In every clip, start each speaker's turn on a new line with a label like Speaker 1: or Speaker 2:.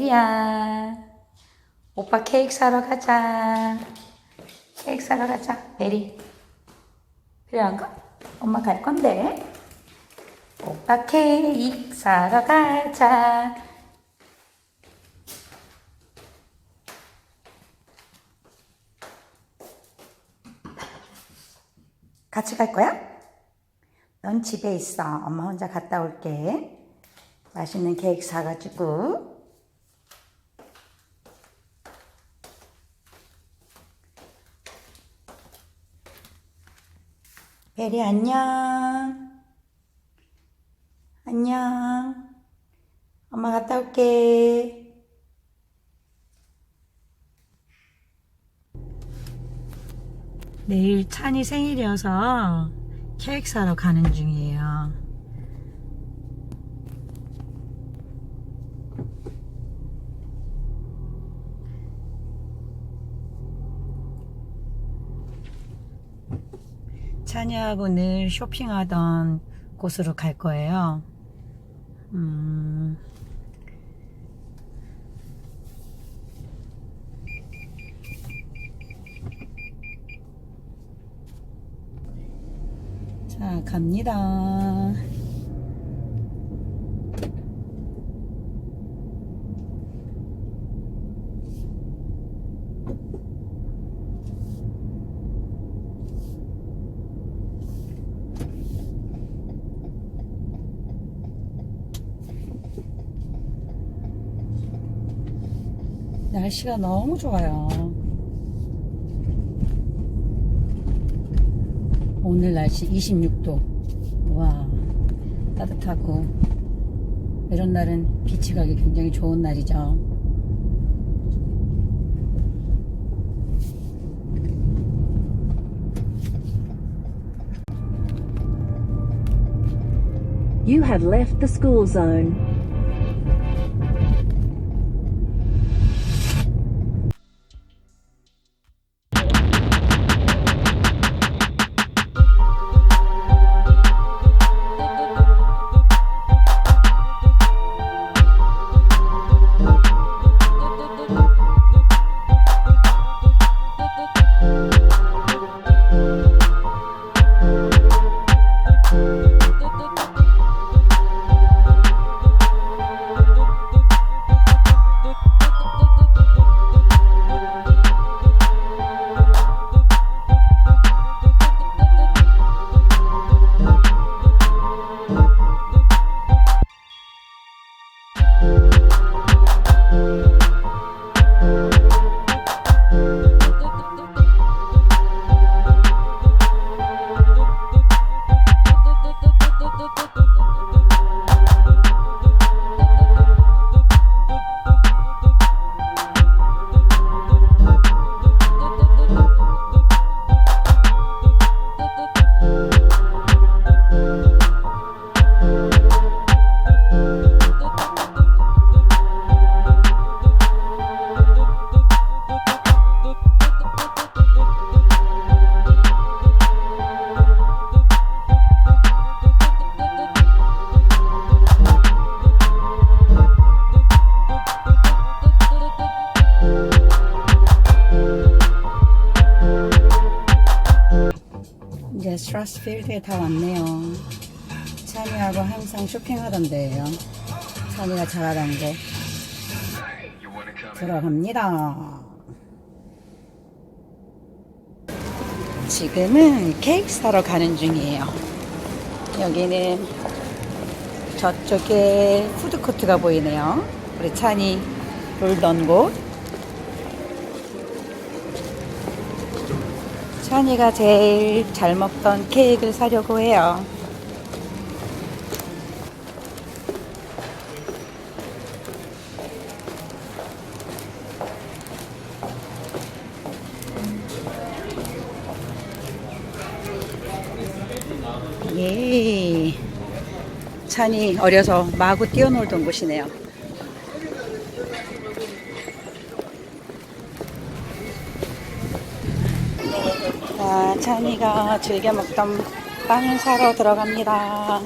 Speaker 1: 베리야. 오빠 케이크 사러 가자. 케이크 사러 가자. 베리. 필요한 거? 엄마 갈 건데. 오빠 케이크 사러 가자. 같이 갈 거야? 넌 집에 있어. 엄마 혼자 갔다 올게. 맛있는 케이크 사가지고. 베리 안녕. 안녕. 엄마 갔다 올게. 내일 찬이 생일이어서 케이크 사러 가는 중이에요. 찬이하고 늘 쇼핑하던 곳으로 갈 거예요. 음, 자, 갑니다. 날씨가 너무 좋아요. 오늘 날씨 26도. 와, 따뜻하고. 이런 날은 비치 가기 굉장히 좋은 날이죠.
Speaker 2: You have left the school zone.
Speaker 1: 이제 스트라스필드에 다 왔네요. 찬이하고 항상 쇼핑하던 데예요. 찬이가 잘하던 곳. 들어갑니다. 지금은 케이크 사러 가는 중이에요. 여기는 저쪽에 푸드코트가 보이네요. 우리 찬이 놀던 곳. 찬이가 제일 잘 먹던 케이크를 사려고 해요. 예. 찬이 어려서 마구 뛰어놀던 곳이네요. 자, 찬이가 즐겨 먹던 빵을 사러 들어갑니다.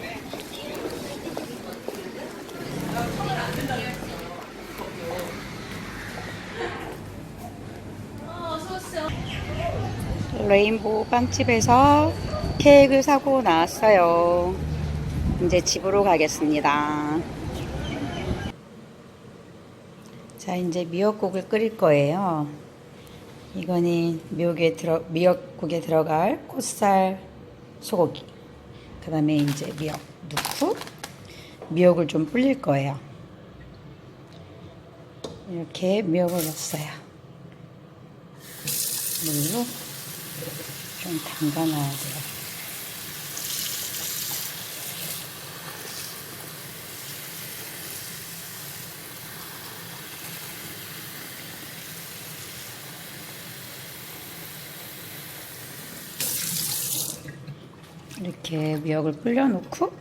Speaker 1: 레인보우 빵집에서 케이크를 사고 나왔어요. 이제 집으로 가겠습니다. 자, 이제 미역국을 끓일 거예요. 이거는 미역에 들어, 미역국에 들어갈 꽃살 소고기. 그 다음에 이제 미역 넣고 미역을 좀 불릴 거예요. 이렇게 미역을 넣었어요. 물로 좀 담가 놔야 돼요. 이렇게 미역을 불려놓고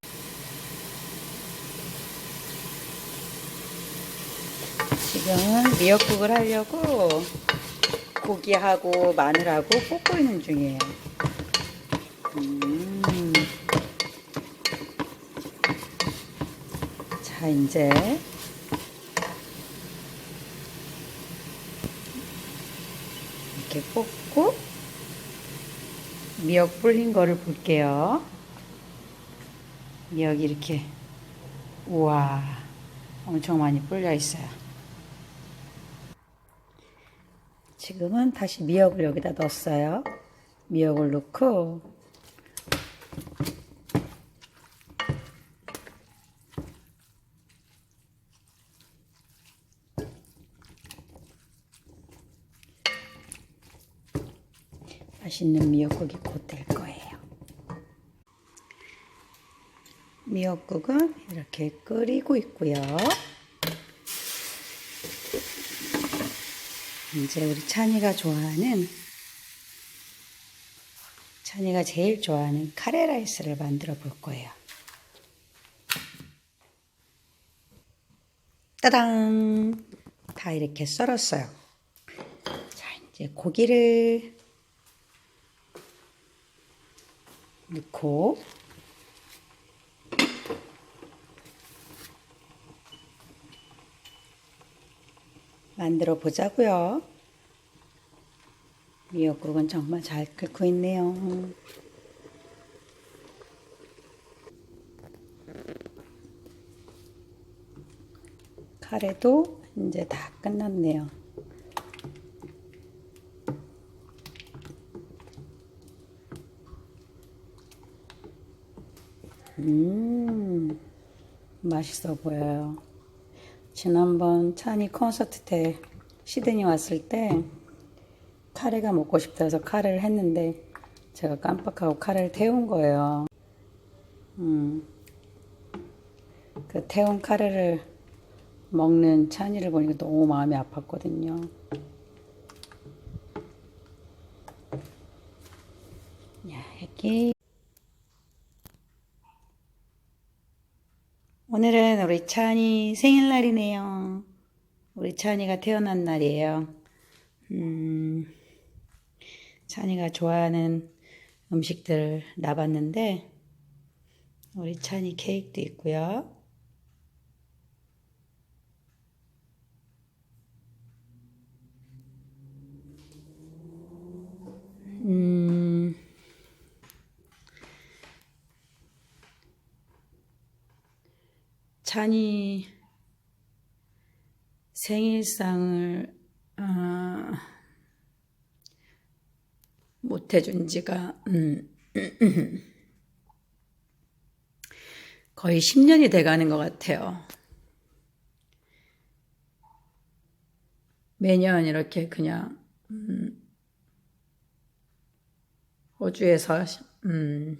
Speaker 1: 지금은 미역국을 하려고 고기하고 마늘하고 볶고 있는 중이에요. 음. 자, 이제 이렇게 볶고 미역 불린 거를 볼게요. 미역이 이렇게 우와 엄청 많이 불려 있어요. 지금은 다시 미역을 여기다 넣었어요. 미역을 넣고 맛있는 미역국이 곧 될 거예요. 미역국은 이렇게 끓이고 있고요. 이제 우리 찬이가 좋아하는 찬이가 제일 좋아하는 카레 라이스를 만들어 볼 거예요. 따당! 다 이렇게 썰었어요. 자, 이제 고기를 넣고 만들어 보자고요. 미역국은 정말 잘 끓고 있네요. 카레도 이제 다 끝났네요. 음, 맛있어 보여요. 지난번 찬이 콘서트 때 시드니 왔을 때 카레가 먹고 싶다 해서 카레를 했는데 제가 깜빡하고 카레를 태운 거예요. 음. 그 태운 카레를 먹는 찬이를 보니까 너무 마음이 아팠거든요. 야, 여기. 오늘은 우리 찬이 생일날이네요. 우리 찬이가 태어난 날이에요. 음, 찬이가 좋아하는 음식들을 놔봤는데, 우리 찬이 케이크도 있고요. 음, 찬이 생일상을 아, 못 해준 지가 음, 거의 10년이 돼가는 것 같아요. 매년 이렇게 그냥 음, 호주에서 음,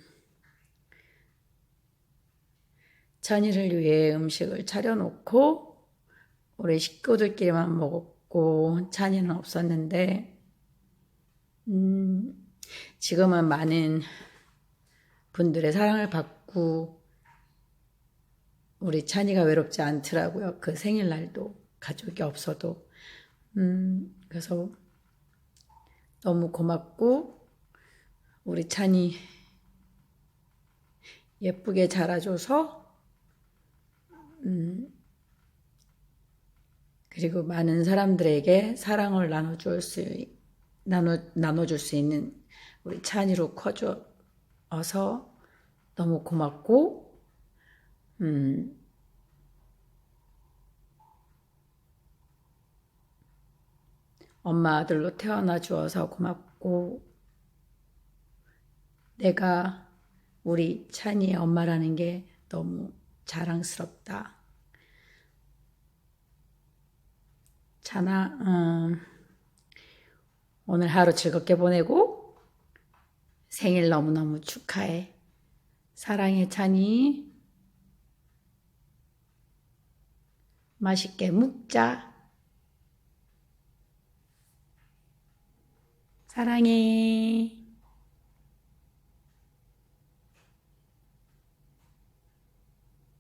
Speaker 1: 찬이를 위해 음식을 차려놓고 우리 식구들끼리만 먹었고 찬이는 없었는데 음, 지금은 많은 분들의 사랑을 받고 우리 찬이가 외롭지 않더라고요. 그 생일날도 가족이 없어도 음, 그래서 너무 고맙고 우리 찬이 예쁘게 자라줘서 음, 그리고 많은 사람들에게 사랑을 나눠줄 수 나눠 나눠줄 수 있는 우리 찬이로 커줘서 너무 고맙고, 음, 엄마 아들로 태어나 주어서 고맙고, 내가 우리 찬이의 엄마라는 게 너무 자랑스럽다. 찬아, 음, 오늘 하루 즐겁게 보내고 생일 너무너무 축하해. 사랑해, 찬이. 맛있게 묵자. 사랑해.